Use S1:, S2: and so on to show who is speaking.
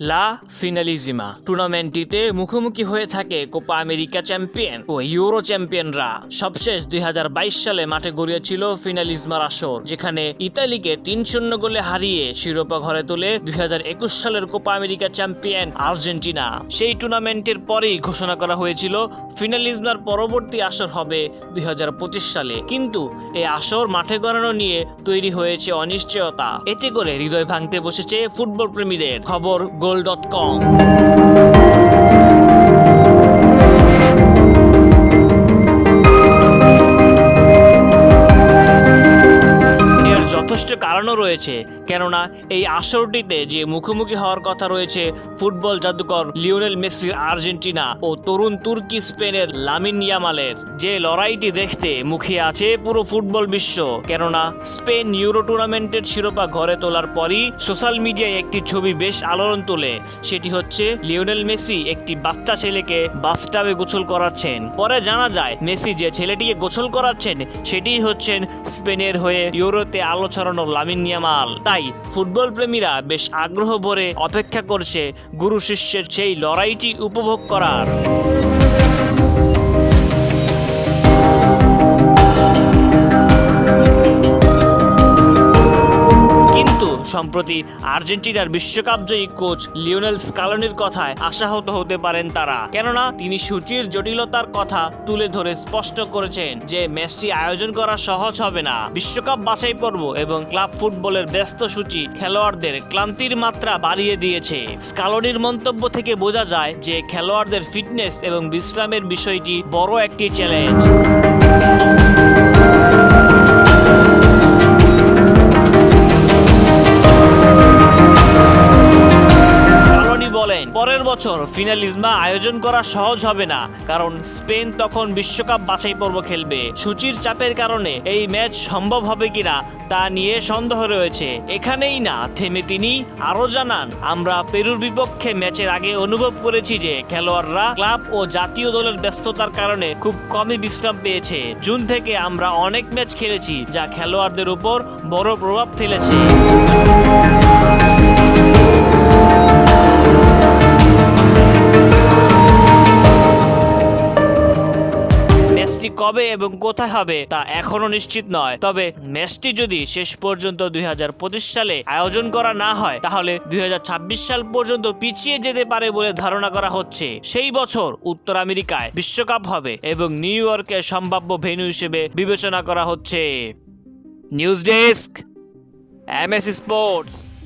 S1: লা ফিনালিজিমা। টুর্নামেন্টটিতে মুখোমুখি হয়ে থাকে কোপা আমেরিকা চ্যাম্পিয়ন ও ইউরো চ্যাম্পিয়নরা। সবশেষ দুই সালে মাঠে গড়িয়েছিল ফিনালিজমার আসর, যেখানে ইতালিকে তিন শূন্য গোলে হারিয়ে শিরোপা ঘরে তোলে দুই সালের কোপা আমেরিকা চ্যাম্পিয়ন আর্জেন্টিনা। সেই টুর্নামেন্টের পরেই ঘোষণা করা হয়েছিল, ফিনালিজমার পরবর্তী আসর হবে দুই হাজার পঁচিশ সালে। কিন্তু এই আসর মাঠে গড়ানো নিয়ে তৈরি হয়েছে অনিশ্চয়তা। এতে করে হৃদয় ভাঙতে বসেছে ফুটবল প্রেমীদের খবর গোল যথেষ্ট কারণও রয়েছে, কেননা এই আসরটিতে যে মুখোমুখি হওয়ার কথা রয়েছে, ফুটবল জাদুকর লিওনেল মেসির আর্জেন্টিনা ও তরুণ তুর্কি স্পেনের লামিন ইয়ামালের। যে লড়াইটি দেখতে মুখিয়ে আছে পুরো ফুটবল বিশ্ব, কেননা স্পেন ইউরো টুর্নামেন্টের শিরোপা ঘরে তোলার পরই সোশ্যাল মিডিয়ায় একটি ছবি বেশ আলোড়ন তোলে। সেটি হচ্ছে লিওনেল মেসি একটি বাচ্চা ছেলেকে বাথটাবে গোসল করাচ্ছেন। পরে জানা যায়, মেসি যে ছেলেটিকে গোসল করাচ্ছেন, সেটিই হচ্ছেন স্পেনের হয়ে ইউরোতে আলো ছড়ানো লামিন ইয়ামাল। তাই ফুটবল প্রেমীরা বেশ আগ্রহ ভরে অপেক্ষা করছে গুরু শিষ্যের সেই লড়াইটি উপভোগ করার। সম্প্রতি আর্জেন্টিনার বিশ্বকাপ জয়ী কোচ লিওনেল স্কালনির কথায় আশাহত হতে পারেন তারা। কেননা, তিনি সূচির জটিলতার কথা তুলে ধরে স্পষ্ট করেছেন যে ম্যাচটি আয়োজন করা সহজ হবে না। বিশ্বকাপ বাছাই পর্ব এবং ক্লাব ফুটবলের ব্যস্ত সূচি খেলোয়াড়দের ক্লান্তির মাত্রা বাড়িয়ে দিয়েছে। স্কালনির মন্তব্য থেকে বোঝা যায় যে খেলোয়াড়দের ফিটনেস এবং বিশ্রামের বিষয়টি বড় একটি চ্যালেঞ্জ। বছর ফিনালিজমা আয়োজন করা সহজ হবে না, কারণ স্পেন তখন বিশ্বকাপ বাছাই পর্ব খেলবে। সূচির চাপের কারণে এই ম্যাচ সম্ভব হবে কিনা তা নিয়ে সন্দেহ রয়েছে। এখানেই না, থেমে তিনি আরও জানান, আমরা পেরুর বিপক্ষে ম্যাচের আগে অনুভব করেছি যে খেলোয়াড়রা ক্লাব ও জাতীয় দলের ব্যস্ততার কারণে খুব কমই বিশ্রাম পেয়েছে। জুন থেকে আমরা অনেক ম্যাচ খেলেছি যা খেলোয়াড়দের উপর বড় প্রভাব ফেলেছে। কবে এবং কোথায় হবে তা এখনও নিশ্চিত নয়। তবে ম্যাচটি যদি শেষ পর্যন্ত দুই হাজার পঁচিশ সালে আয়োজন করা না হয়, তাহলে দুই হাজার ছাব্বিশ সাল পর্যন্ত পিছিয়ে যেতে পারে বলে ধারণা করা হচ্ছে। সেই বছর উত্তর আমেরিকায় বিশ্বকাপ হবে এবং নিউ ইয়র্কের সম্ভাব্য ভেন্যু হিসেবে বিবেচনা করা হচ্ছে। News desk M S sports.